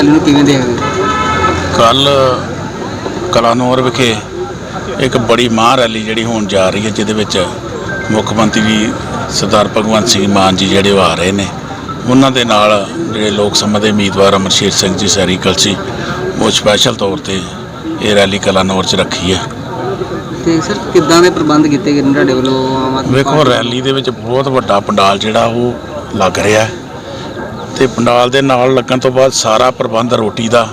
Rally ਨੂੰ ਕਿਵੇਂ ਦੇਖਦੇ ਕੱਲ ਕਲਾਨੌਰ ਵਿਖੇ ਇੱਕ ਬੜੀ ਮਹਾਂ ਰੈਲੀ ਜਿਹੜੀ ਹੋਣ ਜਾ ਰਹੀ ਹੈ ਜਿਹਦੇ ਵਿੱਚ ਮੁੱਖ ਮੰਤਰੀ ਸਰਦਾਰ ਭਗਵੰਤ ਸਿੰਘ ਮਾਨ ਜੀ ਜਿਹੜੇ ਉਹ ਆ ਰਹੇ ਨੇ। ਉਹਨਾਂ ਦੇ ਨਾਲ ਜਿਹੜੇ ਲੋਕ ਸਭਾ ਦੇ ਉਮੀਦਵਾਰ ਅਮਰਸ਼ੇਰ ਸਿੰਘ ਜੀ ਸੈਰੀ ਕਲਸੀ ਉਹ ਸਪੈਸ਼ਲ ਤੌਰ ਤੇ ਇਹ ਰੈਲੀ ਕਲਾਨੌਰ 'ਚ ਰੱਖੀ ਹੈ। ਤੇ ਸਰ ਕਿੱਦਾਂ ਦੇ ਪ੍ਰਬੰਧ ਕੀਤੇ ਗਏ ਨੇ ਤੁਹਾਡੇ ਵੱਲੋਂ ਆਮ ਆਦਮੀ ਵੇਖੋ ਪਾਰਟੀ ਰੈਲੀ ਦੇ ਵਿੱਚ ਬਹੁਤ ਵੱਡਾ ਪੰਡਾਲ ਜਿਹੜਾ ਉਹ ਲੱਗ ਰਿਹਾ ਹੈ। ਤੇ ਪੰਡਾਲ ਦੇ ਨਾਲ ਲੱਗਣ ਤੋਂ ਬਾਅਦ ਸਾਰਾ ਪ੍ਰਬੰਧ ਰੋਟੀ ਦਾ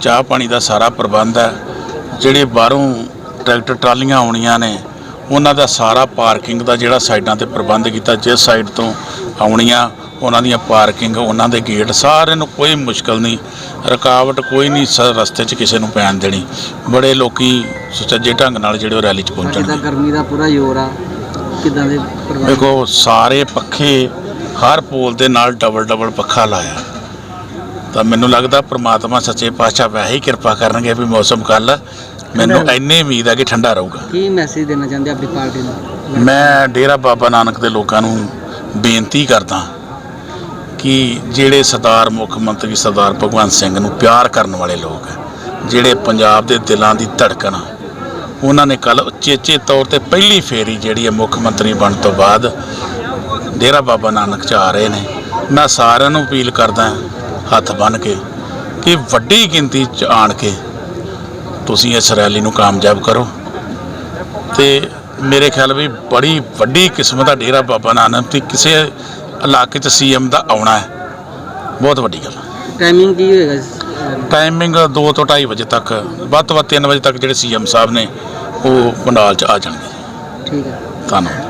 ਚਾਹ ਪਾਣੀ ਦਾ ਸਾਰਾ ਪ੍ਰਬੰਧ ਹੈ। ਜਿਹੜੇ ਬਾਹਰੋਂ ਟਰੈਕਟਰ ਟਰਾਲੀਆਂ ਆਉਣੀਆਂ ਨੇ ਉਹਨਾਂ ਦਾ ਸਾਰਾ ਪਾਰਕਿੰਗ ਦਾ ਜਿਹੜਾ ਸਾਈਡਾਂ ਤੇ ਪ੍ਰਬੰਧ ਕੀਤਾ ਜਿਸ ਸਾਈਡ ਤੋਂ ਆਉਣੀਆਂ ਉਹਨਾਂ ਦੀਆਂ ਪਾਰਕਿੰਗ ਉਹਨਾਂ ਦੇ ਗੇਟ ਸਾਰੇ ਨੂੰ ਕੋਈ ਮੁਸ਼ਕਲ ਨਹੀਂ ਰੁਕਾਵਟ ਕੋਈ ਨਹੀਂ ਸ- ਰਸਤੇ 'ਚ ਕਿਸੇ ਨੂੰ ਪੈਣ ਦੇਣੀ। ਬੜੇ ਲੋਕੀ ਸੁਚੱਜੇ ਢੰਗ ਨਾਲ ਜਿਹੜੇ ਉਹ ਰੈਲੀ 'ਚ ਪਹੁੰਚਣਗੇ। ਗਰਮੀ ਦਾ ਪੂਰਾ ਜ਼ੋਰ ਆ? ਕਿੱਦਾਂ ਦੇ ਦੇਖੋ ਸਾਰੇ ਪੱਖੇ ਹਰ ਪੋਲ ਦੇ ਨਾਲ ਡਬਲ ਡਬਲ ਪੱਖਾ ਲਾਇਆ। ਤਾਂ ਮੈਨੂੰ ਲੱਗਦਾ ਪ੍ਰਮਾਤਮਾ ਸੱਚੇ ਪਾਤਸ਼ਾਹ ਵੈਸੇ ਹੀ ਕਿਰਪਾ ਕਰਨਗੇ ਵੀ ਮੌਸਮ ਕੱਲ ਮੈਨੂੰ ਇੰਨੀ ਉਮੀਦ ਹੈ ਕਿ ਠੰਡਾ ਰਹੂਗਾ। ਕੀ ਮੈਸੇਜ ਦੇਣਾ ਚਾਹੁੰਦੇ ਆਪਣੀ ਪਾਰਟੀ ਨੂੰ? ਮੈਂ ਡੇਰਾ ਬਾਬਾ ਨਾਨਕ ਦੇ ਲੋਕਾਂ ਨੂੰ ਬੇਨਤੀ ਕਰਦਾ ਕਿ ਜਿਹੜੇ ਸਰਦਾਰ ਮੁੱਖ ਮੰਤਰੀ ਸਰਦਾਰ ਭਗਵੰਤ ਸਿੰਘ ਨੂੰ ਪਿਆਰ ਕਰਨ ਵਾਲੇ ਲੋਕ ਜਿਹੜੇ ਪੰਜਾਬ ਦੇ ਦਿਲਾਂ ਦੀ ਧੜਕਣ ਆ, ਉਹਨਾਂ ਨੇ ਕੱਲ ਉਚੇਚੇ ਤੌਰ ਤੇ ਪਹਿਲੀ ਫੇਰੀ ਜਿਹੜੀ ਹੈ ਮੁੱਖ ਮੰਤਰੀ ਬਣਨ ਤੋਂ ਬਾਅਦ ਡੇਰਾ ਬਾਬਾ ਨਾਨਕ ਚ ਆ ਰਹੇ ਨੇ। ਮੈਂ ਸਾਰਿਆਂ ਨੂੰ ਅਪੀਲ ਕਰਦਾ ਹੱਥ ਬੰਨ੍ਹ ਕੇ ਕਿ ਵੱਡੀ ਗਿਣਤੀ ਚ ਆਣ ਕੇ ਤੁਸੀਂ ਇਸ ਰੈਲੀ ਨੂੰ ਕਾਮਯਾਬ ਕਰੋ। ਤੇ ਮੇਰੇ ਖਿਆਲ ਵੀ ਬੜੀ ਵੱਡੀ ਕਿਸਮਤ ਦਾ ਡੇਰਾ ਬਾਬਾ ਨਾਨਕ ਤੇ ਕਿਸੇ ਇਲਾਕੇ 'ਚ ਸੀਐਮ ਦਾ ਆਉਣਾ ਹੈ। ਬਹੁਤ ਵੱਡੀ ਗੱਲ ਟਾਈਮਿੰਗ ਕੀ ਹੋਏਗਾ? ਟਾਈਮਿੰਗ 2 ਤੋਂ 2:30 ਵਜੇ ਤੱਕ ਵੱਧ ਤੋਂ ਵੱਧ 3 ਵਜੇ ਤੱਕ ਜਿਹੜੇ ਸੀਐਮ ਸਾਹਿਬ ਨੇ ਉਹ ਪੰਡਾਲ 'ਚ ਆ ਜਾਣਗੇ। ਠੀਕ ਹੈ ਧੰਨਵਾਦ।